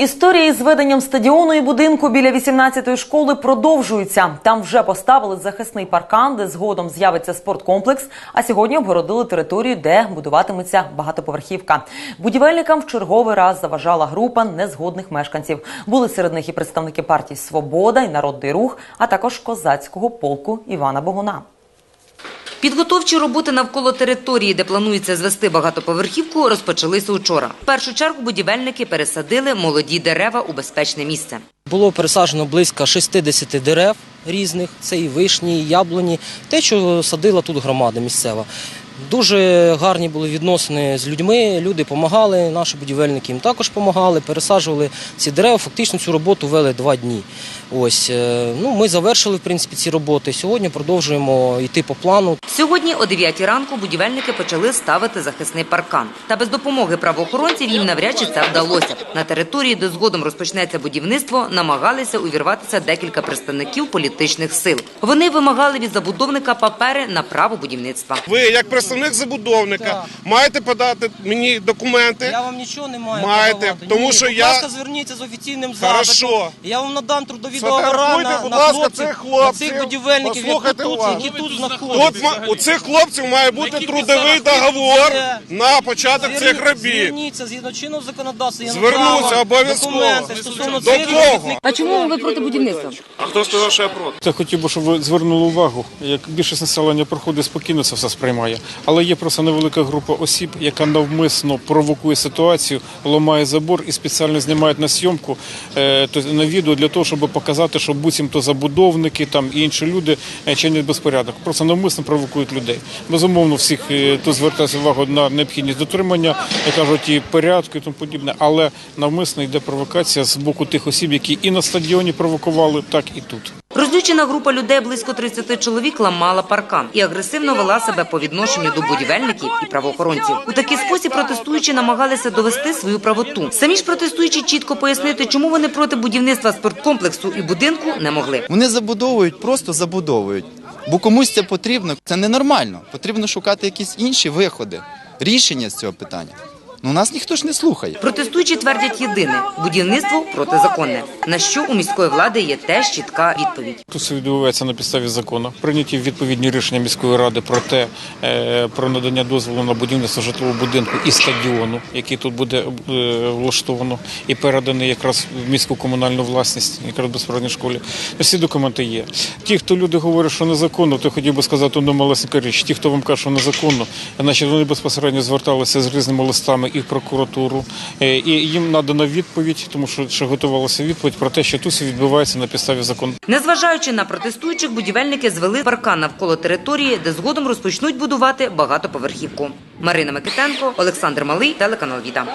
Історії з веденням стадіону і будинку біля 18-ї школи продовжуються. Там вже поставили захисний паркан, де згодом з'явиться спорткомплекс. А сьогодні обгородили територію, де будуватиметься багатоповерхівка. Будівельникам в черговий раз заважала група незгодних мешканців. Були серед них і представники партій Свобода і Народний рух, а також козацького полку Івана Богуна. Підготовчі роботи навколо території, де планується звести багатоповерхівку, розпочалися учора. В першу чергу будівельники пересадили молоді дерева у безпечне місце. Було пересаджено близько 60 дерев різних, це і вишні, і яблуні, те, що садила тут громада місцева. Дуже гарні були відносини з людьми, люди допомагали, наші будівельники їм також допомагали, пересаджували ці дерева. Фактично цю роботу вели два дні. Ось, е, ну, ми завершили в принципі, ці роботи. Сьогодні продовжуємо йти по плану. Сьогодні о 9 ранку будівельники почали ставити захисний паркан. Та без допомоги правоохоронців їм навряд чи це вдалося. На території, де згодом розпочнеться будівництво, намагалися увірватися декілька представників політичних сил. Вони вимагали від забудовника папери на право будівництва. Ви, як представник забудовника, Так. маєте подати мені документи. Я вам нічого не маю Маєте, подавати. тому Ні, що будь я- ласка, зверніться з офіційним Хорошо. Я вам надам трудові договори Сфотографуйте, на, будь на ласка, хлопців, цих на хлопців. цих будівельників, які Послухайте тут, уважно. які тут знаходяться. Тут ма- у цих хлопців має бути трудовий договор на початок цих робіт. Зверніться згідно чинного законодавства. Я Звернуся надам вам обов'язково. Документи стосовно До цих кого? робітників. А чому ви проти будівництва? А хто сказав, що я проти? Я хотів би, щоб ви звернули увагу, як більшість населення проходить спокійно, це все сприймає. Але є просто невелика група осіб, яка навмисно провокує ситуацію, ламає забор і спеціально знімають на зйомку е, на відео для того, щоб показати, що буцімто забудовники там і інші люди е, чинять безпорядок. Просто навмисно провокують людей. Безумовно, всіх е, тут звертається увагу на необхідність дотримання, як кажуть, і порядку і тому подібне. Але навмисно йде провокація з боку тих осіб, які і на стадіоні провокували, так і тут. Розлючена група людей близько 30 чоловік ламала паркан і агресивно вела себе по відношенню до будівельників і правоохоронців. У такий спосіб протестуючі намагалися довести свою правоту. Самі ж протестуючі чітко пояснити, чому вони проти будівництва спорткомплексу і будинку не могли. Вони забудовують, просто забудовують. Бо комусь це потрібно. Це ненормально. Потрібно шукати якісь інші виходи, рішення з цього питання. Ну нас ніхто ж не слухає. Протестуючі твердять єдине будівництво протизаконне. На що у міської влади є теж чітка відповідь. Тут все відбувається на підставі закону. Прийняті відповідні рішення міської ради про те, е, про надання дозволу на будівництво житлового будинку і стадіону, який тут буде е, влаштовано, і переданий якраз в міську комунальну власність, якраз в безпосередній школі. Всі документи є. Ті, хто люди говорять, що незаконно, то хотів би сказати одну малесеньку річ. Ті, хто вам каже, що незаконно, значить вони безпосередньо зверталися з різними листами і прокуратуру, е, і їм надана відповідь, тому що ще готувалася відповідь про те, що тут відбувається на підставі закону. Незважаючи на протестуючих, будівельники звели паркан навколо території, де згодом розпочнуть будувати багатоповерхівку. Марина Микитенко, Олександр Малий, телеканал Віта.